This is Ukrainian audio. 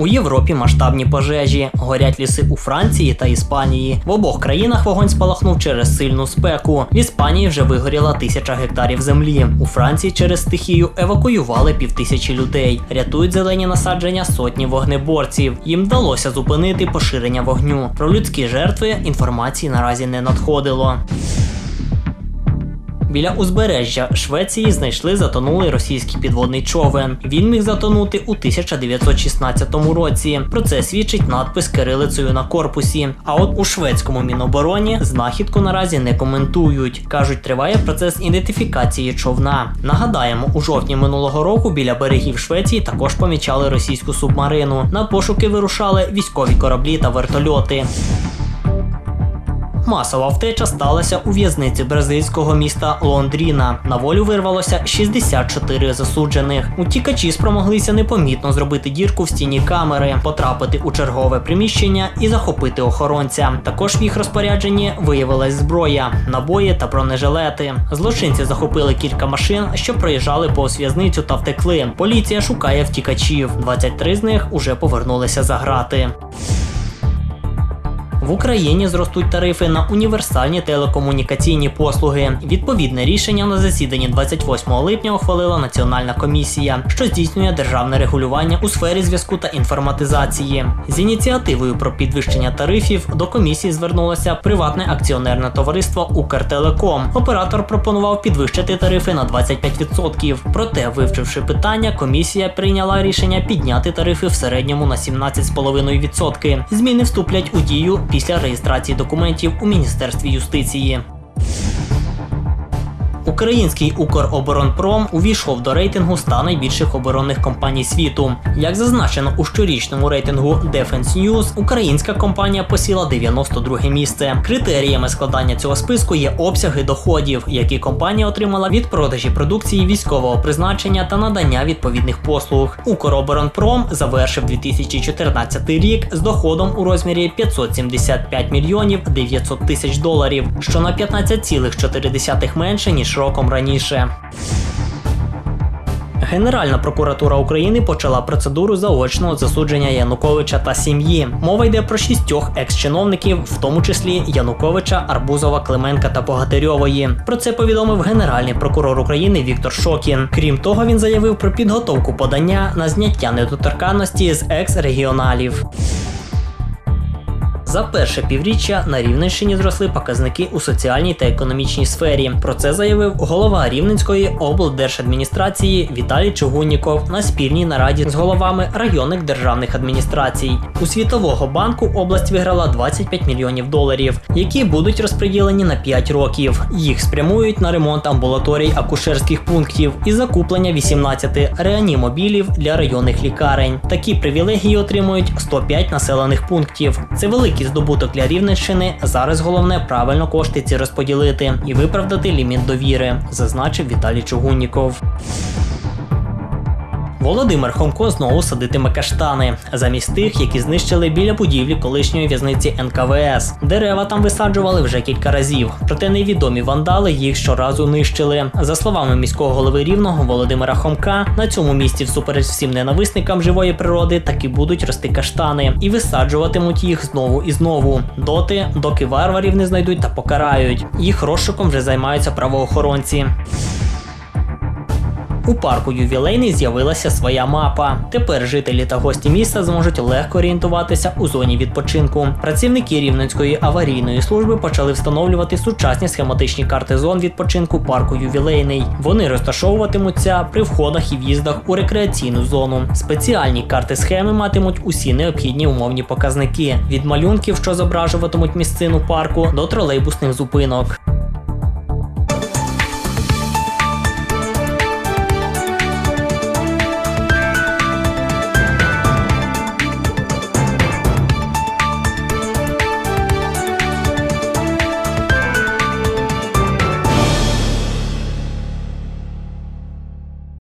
У Європі масштабні пожежі, горять ліси у Франції та Іспанії. В обох країнах вогонь спалахнув через сильну спеку. В Іспанії вже вигоріла тисяча гектарів землі. У Франції через стихію евакуювали півтисячі людей. Рятують зелені насадження сотні вогнеборців. Їм вдалося зупинити поширення вогню. Про людські жертви інформації наразі не надходило. Біля узбережжя Швеції знайшли затонулий російський підводний човен. Він міг затонути у 1916 році. Про це свідчить надпис кирилицею на корпусі. А от у шведському мінобороні знахідку наразі не коментують. кажуть, триває процес ідентифікації човна. Нагадаємо, у жовтні минулого року біля берегів Швеції також помічали російську субмарину. На пошуки вирушали військові кораблі та вертольоти. Масова втеча сталася у в'язниці бразильського міста Лондріна. На волю вирвалося 64 засуджених. Утікачі спромоглися непомітно зробити дірку в стіні камери, потрапити у чергове приміщення і захопити охоронця. Також в їх розпорядженні виявилась зброя, набої та бронежилети. Злочинці захопили кілька машин, що проїжджали повз в'язницю та втекли. Поліція шукає втікачів. 23 з них уже повернулися за грати. В Україні зростуть тарифи на універсальні телекомунікаційні послуги. Відповідне рішення на засіданні 28 липня ухвалила Національна комісія, що здійснює державне регулювання у сфері зв'язку та інформатизації. З ініціативою про підвищення тарифів до комісії звернулося приватне акціонерне товариство Укртелеком. Оператор пропонував підвищити тарифи на 25%. Проте, вивчивши питання, комісія прийняла рішення підняти тарифи в середньому на 17,5%. Зміни вступлять у дію після реєстрації документів у Міністерстві юстиції. Український Укроборонпром увійшов до рейтингу 100 найбільших оборонних компаній світу. Як зазначено у щорічному рейтингу Defense News, українська компанія посіла 92 місце. Критеріями складання цього списку є обсяги доходів, які компанія отримала від продажі продукції військового призначення та надання відповідних послуг. Укроборонпром завершив 2014 рік з доходом у розмірі 575 мільйонів 900 тисяч доларів, що на 15,4 менше ніж роком раніше. Генеральна прокуратура України почала процедуру заочного засудження Януковича та сім'ї. Мова йде про шістьох екс-чиновників, в тому числі Януковича, Арбузова, Клименка та Богатирьової. Про це повідомив генеральний прокурор України Віктор Шокін. Крім того, він заявив про підготовку подання на зняття недоторканності з екс-регіоналів. За перше півріччя на Рівненщині зросли показники у соціальній та економічній сфері. Про це заявив голова Рівненської облдержадміністрації Віталій Чугунніков на спільній нараді з головами районних державних адміністрацій. У Світового банку область виграла 25 мільйонів доларів, які будуть розподілені на 5 років. Їх спрямують на ремонт амбулаторій акушерських пунктів і закуплення 18 реанімобілів для районних лікарень. Такі привілегії отримують 105 населених пунктів. Це великий здобуток для Рівненщини. Зараз головне правильно кошти ці розподілити і виправдати ліміт довіри, зазначив Віталій Чугунніков. Володимир Хомко знову садитиме каштани замість тих, які знищили біля будівлі колишньої в'язниці НКВС. Дерева там висаджували вже кілька разів, проте невідомі вандали їх щоразу нищили. За словами міського голови рівного Володимира Хомка, на цьому місці, всупереч всім ненависникам живої природи, таки будуть рости каштани і висаджуватимуть їх знову і знову, доти, доки варварів не знайдуть та покарають. Їх розшуком вже займаються правоохоронці. У парку ювілейний з'явилася своя мапа. Тепер жителі та гості міста зможуть легко орієнтуватися у зоні відпочинку. Працівники Рівненської аварійної служби почали встановлювати сучасні схематичні карти зон відпочинку парку ювілейний. Вони розташовуватимуться при входах і в'їздах у рекреаційну зону. Спеціальні карти схеми матимуть усі необхідні умовні показники від малюнків, що зображуватимуть місцину парку, до тролейбусних зупинок.